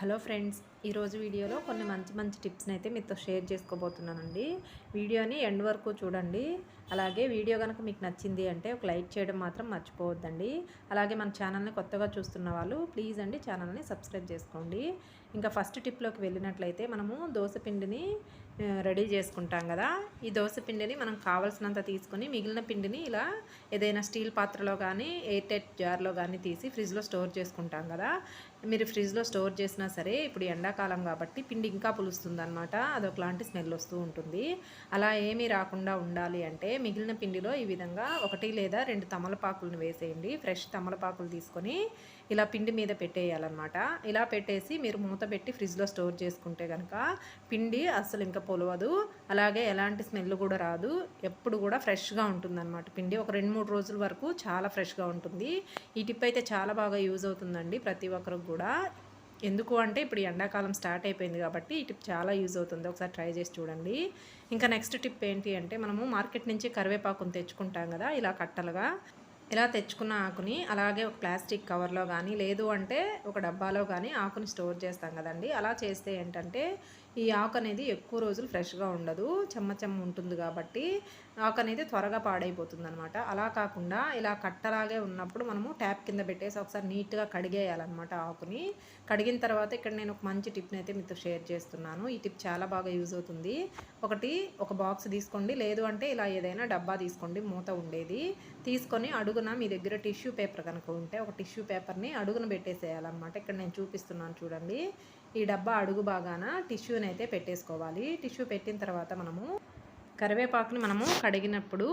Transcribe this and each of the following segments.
Hello friends ఈరోజు వీడియోలో కొన్ని మంచి మంచి టిప్స్ని అయితే మీతో షేర్ చేసుకోబోతున్నానండి. వీడియోని ఎండ్ వరకు చూడండి. అలాగే వీడియో కనుక మీకు నచ్చింది అంటే ఒక లైక్ చేయడం మాత్రం మర్చిపోవద్దండి. అలాగే మన ఛానల్ని కొత్తగా చూస్తున్న వాళ్ళు ప్లీజ్ అండి ఛానల్ని సబ్స్క్రైబ్ చేసుకోండి. ఇంకా ఫస్ట్ టిప్లోకి వెళ్ళినట్లయితే మనము దోశ పిండిని రెడీ చేసుకుంటాం కదా. ఈ దోశ పిండిని మనం కావాల్సినంత తీసుకొని మిగిలిన పిండిని ఇలా ఏదైనా స్టీల్ పాత్రలో కానీ ఎయిర్ టైట్ జార్లో కానీ తీసి ఫ్రిడ్జ్లో స్టోర్ చేసుకుంటాం కదా. మీరు ఫ్రిడ్జ్లో స్టోర్ చేసినా సరే ఇప్పుడు ఎండాకాలం కాబట్టి పిండి ఇంకా పులుస్తుంది అనమాట అదొకలాంటి స్మెల్ వస్తూ ఉంటుంది. అలా ఏమీ రాకుండా ఉండాలి అంటే మిగిలిన పిండిలో ఈ విధంగా ఒకటి లేదా రెండు తమలపాకులను వేసేయండి. ఫ్రెష్ తమలపాకులు తీసుకొని ఇలా పిండి మీద పెట్టేయాలన్నమాట. ఇలా పెట్టేసి మీరు మూత పెట్టి ఫ్రిడ్జ్లో స్టోర్ చేసుకుంటే కనుక పిండి అస్సలు ఇంకా పొలవదు. అలాగే ఎలాంటి స్మెల్ కూడా రాదు. ఎప్పుడు కూడా ఫ్రెష్గా ఉంటుందన్నమాట పిండి. ఒక రెండు మూడు రోజుల వరకు చాలా ఫ్రెష్గా ఉంటుంది. ఈ టిప్ అయితే చాలా బాగా యూజ్ అవుతుందండి ప్రతి ఒక్కరికి కూడా. ఎందుకు అంటే ఇప్పుడు ఎండాకాలం స్టార్ట్ అయిపోయింది కాబట్టి ఈ టిప్ చాలా యూజ్ అవుతుంది. ఒకసారి ట్రై చేసి చూడండి. ఇంకా నెక్స్ట్ టిప్ ఏంటి అంటే మనము మార్కెట్ నుంచి కరివేపాకును తెచ్చుకుంటాం కదా ఇలా కట్టలుగా. ఇలా తెచ్చుకున్న ఆకుని అలాగే ఒక ప్లాస్టిక్ కవర్లో కానీ లేదు అంటే ఒక డబ్బాలో కానీ ఆకుని స్టోర్ చేస్తాం కదండి. అలా చేస్తే ఏంటంటే ఈ ఆకు అనేది ఎక్కువ రోజులు ఫ్రెష్గా ఉండదు. చెమ్మ చెమ్మ ఉంటుంది కాబట్టి ఆకు అనేది త్వరగా పాడైపోతుంది అనమాట అలా కాకుండా ఇలా కట్టలాగే ఉన్నప్పుడు మనము ట్యాప్ కింద పెట్టేసి ఒకసారి నీట్గా కడిగేయాలన్నమాట ఆకుని. కడిగిన తర్వాత ఇక్కడ నేను ఒక మంచి టిప్ని అయితే మీతో షేర్ చేస్తున్నాను. ఈ టిప్ చాలా బాగా యూజ్ అవుతుంది. ఒకటి ఒక బాక్స్ తీసుకోండి. లేదు అంటే ఇలా ఏదైనా డబ్బా తీసుకోండి మూత ఉండేది. తీసుకొని అడుగున మీ దగ్గర టిష్యూ పేపర్ కనుక ఉంటే ఒక టిష్యూ పేపర్ని అడుగున పెట్టేసేయాలన్నమాట. ఇక్కడ నేను చూపిస్తున్నాను చూడండి. ఈ డబ్బా అడుగు బాగాన టిష్యూని అయితే పెట్టేసుకోవాలి. టిష్యూ పెట్టిన తర్వాత మనము కరివేపాకుని మనము కడిగినప్పుడు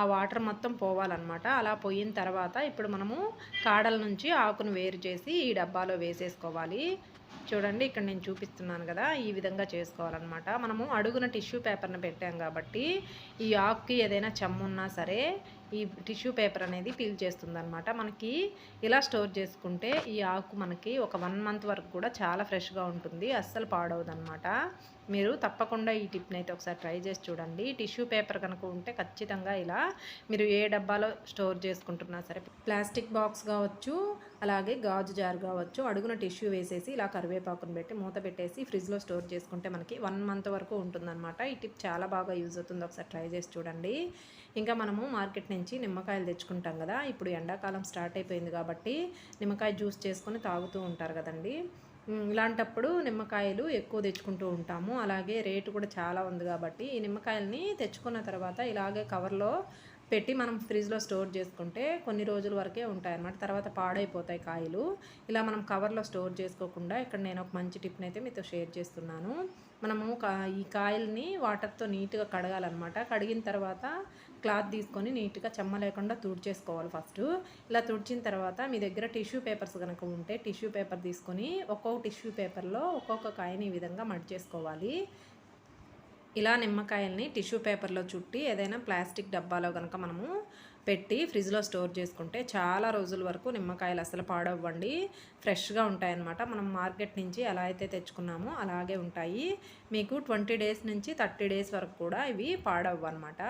ఆ వాటర్ మొత్తం పోవాలన్నమాట. అలా పోయిన తర్వాత ఇప్పుడు మనము కాడల నుంచి ఆకును వేరు చేసి ఈ డబ్బాలో వేసేసుకోవాలి. చూడండి ఇక్కడ నేను చూపిస్తున్నాను కదా ఈ విధంగా చేసుకోవాలన్నమాట. మనము అడుగున టిష్యూ పేపర్ని పెట్టాం కాబట్టి ఈ ఆకుకి ఏదైనా చెమ్మున్నా సరే ఈ టిష్యూ పేపర్ అనేది పీల్ చేస్తుందనమాట మనకి ఇలా స్టోర్ చేసుకుంటే ఈ ఆకు మనకి ఒక వన్ మంత్ వరకు కూడా చాలా ఫ్రెష్గా ఉంటుంది అస్సలు పాడవదనమాట మీరు తప్పకుండా ఈ టిప్ని అయితే ఒకసారి ట్రై చేసి చూడండి. టిష్యూ పేపర్ కనుక ఉంటే ఖచ్చితంగా ఇలా మీరు ఏ డబ్బాలో స్టోర్ చేసుకుంటున్నా సరే ప్లాస్టిక్ బాక్స్ కావచ్చు అలాగే గాజు జారు కావచ్చు అడుగున టిష్యూ వేసేసి ఇలా కరివేపాకును పెట్టి మూత పెట్టేసి ఫ్రిడ్జ్లో స్టోర్ చేసుకుంటే మనకి వన్ మంత్ వరకు ఉంటుందన్నమాట. ఈ టిప్ చాలా బాగా యూజ్ అవుతుంది. ఒకసారి ట్రై చేసి చూడండి. ఇంకా మనము మార్కెట్ నుంచి నిమ్మకాయలు తెచ్చుకుంటాం కదా ఇప్పుడు ఎండాకాలం స్టార్ట్ అయిపోయింది కాబట్టి నిమ్మకాయ జ్యూస్ చేసుకొని తాగుతూ ఉంటారు కదండి. ఇలాంటప్పుడు నిమ్మకాయలు ఎక్కువ తెచ్చుకుంటూ ఉంటాము. అలాగే రేటు కూడా చాలా ఉంది కాబట్టి ఈ నిమ్మకాయలని తెచ్చుకున్న తర్వాత ఇలాగే కవర్లో పెట్టి మనం ఫ్రిడ్జ్లో స్టోర్ చేసుకుంటే కొన్ని రోజుల వరకే ఉంటాయి అన్నమాట తర్వాత పాడైపోతాయి కాయలు. ఇలా మనం కవర్లో స్టోర్ చేసుకోకుండా ఇక్కడ నేను ఒక మంచి టిప్ని అయితే మీతో షేర్ చేస్తున్నాను. మనము కా ఈ కాయల్ని వాటర్తో నీట్గా కడగాలన్నమాట. కడిగిన తర్వాత క్లాత్ తీసుకొని నీట్గా చెమ్మ లేకుండా తుడిచేసుకోవాలి ఫస్ట్. ఇలా తుడిచిన తర్వాత మీ దగ్గర టిష్యూ పేపర్స్ కనుక ఉంటే టిష్యూ పేపర్ తీసుకొని ఒక్కొక్క టిష్యూ పేపర్లో ఒక్కొక్క కాయని ఈ విధంగా మడిచేసుకోవాలి ఇలా నిమ్మకాయల్ని టిష్యూ పేపర్లో చుట్టి ఏదైనా ప్లాస్టిక్ డబ్బాలో కనుక మనము పెట్టి ఫ్రిడ్జ్లో స్టోర్ చేసుకుంటే చాలా రోజుల వరకు నిమ్మకాయలు అసలు పాడవ్వండి. ఫ్రెష్గా ఉంటాయన్నమాట. మనం మార్కెట్ నుంచి ఎలా అయితే తెచ్చుకున్నామో అలాగే ఉంటాయి. మీకు ట్వంటీ డేస్ నుంచి థర్టీ డేస్ వరకు కూడా ఇవి పాడవ్వు అనమాట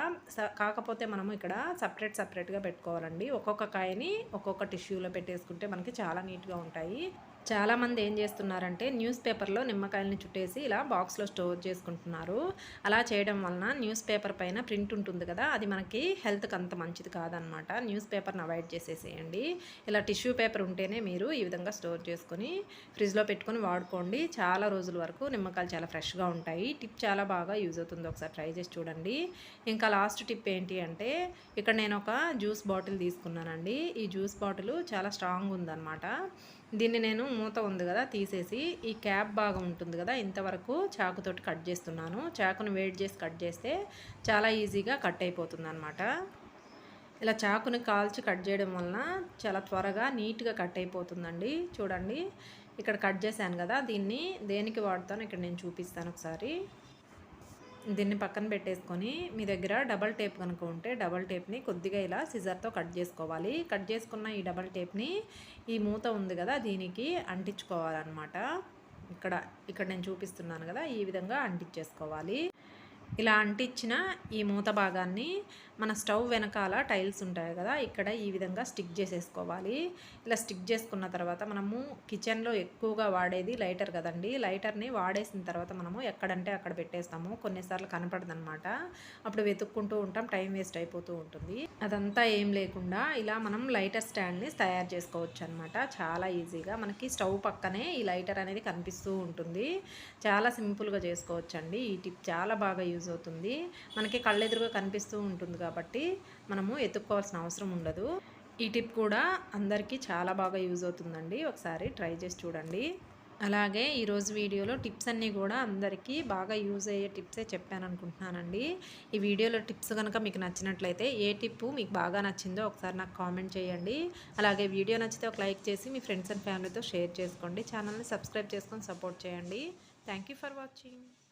కాకపోతే మనము ఇక్కడ సపరేట్ సపరేట్గా పెట్టుకోవాలండి. ఒక్కొక్క కాయని ఒక్కొక్క టిష్యూలో పెట్టేసుకుంటే మనకి చాలా నీట్గా ఉంటాయి. చాలామంది ఏం చేస్తున్నారంటే న్యూస్ పేపర్లో నిమ్మకాయలని చుట్టేసి ఇలా బాక్స్లో స్టోర్ చేసుకుంటున్నారు. అలా చేయడం వలన న్యూస్ పేపర్ పైన ప్రింట్ ఉంటుంది కదా అది మనకి హెల్త్కి అంత మంచిది కాదనమాట. న్యూస్ పేపర్ని అవాయిడ్ చేసేసేయండి. ఇలా టిష్యూ పేపర్ ఉంటేనే మీరు ఈ విధంగా స్టోర్ చేసుకొని ఫ్రిడ్జ్లో పెట్టుకొని వాడుకోండి. చాలా రోజుల వరకు నిమ్మకాయలు చాలా ఫ్రెష్గా ఉంటాయి. టిప్ చాలా బాగా యూజ్ అవుతుంది. ఒకసారి ట్రై చేసి చూడండి. ఇంకా లాస్ట్ టిప్ ఏంటి అంటే ఇక్కడ నేను ఒక జ్యూస్ బాటిల్ తీసుకున్నానండి. ఈ జ్యూస్ బాటిల్ చాలా స్ట్రాంగ్ ఉందన్నమాట దీన్ని నేను మూత ఉంది కదా తీసేసి ఈ క్యాప్ బాగా ఉంటుంది కదా ఇంతవరకు చాకుతోటి కట్ చేస్తున్నాను. చాకును వేడి చేసి కట్ చేస్తే చాలా ఈజీగా కట్ అయిపోతుంది అనమాట ఇలా చాకుని కాల్చి కట్ చేయడం వలన చాలా త్వరగా నీట్గా కట్ అయిపోతుందండి. చూడండి ఇక్కడ కట్ చేశాను కదా దీన్ని దేనికి వాడతాను ఇక్కడ నేను చూపిస్తాను ఒకసారి. దీన్ని పక్కన పెట్టేసుకొని మీ దగ్గర డబల్ టేప్ కనుక ఉంటే డబల్ టేప్ని కొద్దిగా ఇలా సిజర్తో కట్ చేసుకోవాలి. కట్ చేసుకున్న ఈ డబల్ టేప్ని ఈ మూత ఉంది కదా దీనికి అంటించుకోవాలన్నమాట. ఇక్కడ ఇక్కడ నేను చూపిస్తున్నాను కదా ఈ విధంగా అంటించేసుకోవాలి. ఇలా అంటించిన ఈ మూత భాగాన్ని మన స్టవ్ వెనకాల టైల్స్ ఉంటాయి కదా ఇక్కడ ఈ విధంగా స్టిక్ చేసేసుకోవాలి. ఇలా స్టిక్ చేసుకున్న తర్వాత మనము కిచెన్లో ఎక్కువగా వాడేది లైటర్ కదండి. లైటర్ని వాడేసిన తర్వాత మనము ఎక్కడంటే అక్కడ పెట్టేస్తాము. కొన్నిసార్లు కనపడదనమాట అప్పుడు వెతుక్కుంటూ ఉంటాం టైం వేస్ట్ అయిపోతూ ఉంటుంది. అదంతా ఏం లేకుండా ఇలా మనం లైటర్ స్టాండ్ని తయారు చేసుకోవచ్చు అనమాట చాలా ఈజీగా మనకి స్టవ్ పక్కనే ఈ లైటర్ అనేది కనిపిస్తూ ఉంటుంది. చాలా సింపుల్గా చేసుకోవచ్చండి ఈ టిప్. చాలా బాగా యూజ్ అవుతుంది. మనకి కళ్ళెదురుగా కనిపిస్తూ ఉంటుంది కాబట్టి మనము ఎత్తుక్కోవాల్సిన అవసరం ఉండదు. ఈ టిప్ కూడా అందరికీ చాలా బాగా యూజ్ అవుతుందండి. ఒకసారి ట్రై చేసి చూడండి. అలాగే ఈరోజు వీడియోలో టిప్స్ అన్నీ కూడా అందరికీ బాగా యూజ్ అయ్యే టిప్సే చెప్పాను అనుకుంటున్నానండి ఈ వీడియోలో టిప్స్ కనుక మీకు నచ్చినట్లయితే ఏ టిప్పు మీకు బాగా నచ్చిందో ఒకసారి నాకు కామెంట్ చేయండి. అలాగే వీడియో నచ్చితే ఒక లైక్ చేసి మీ ఫ్రెండ్స్ అండ్ ఫ్యామిలీతో షేర్ చేసుకోండి. ఛానల్ని సబ్స్క్రైబ్ చేసుకొని సపోర్ట్ చేయండి. Thank for watching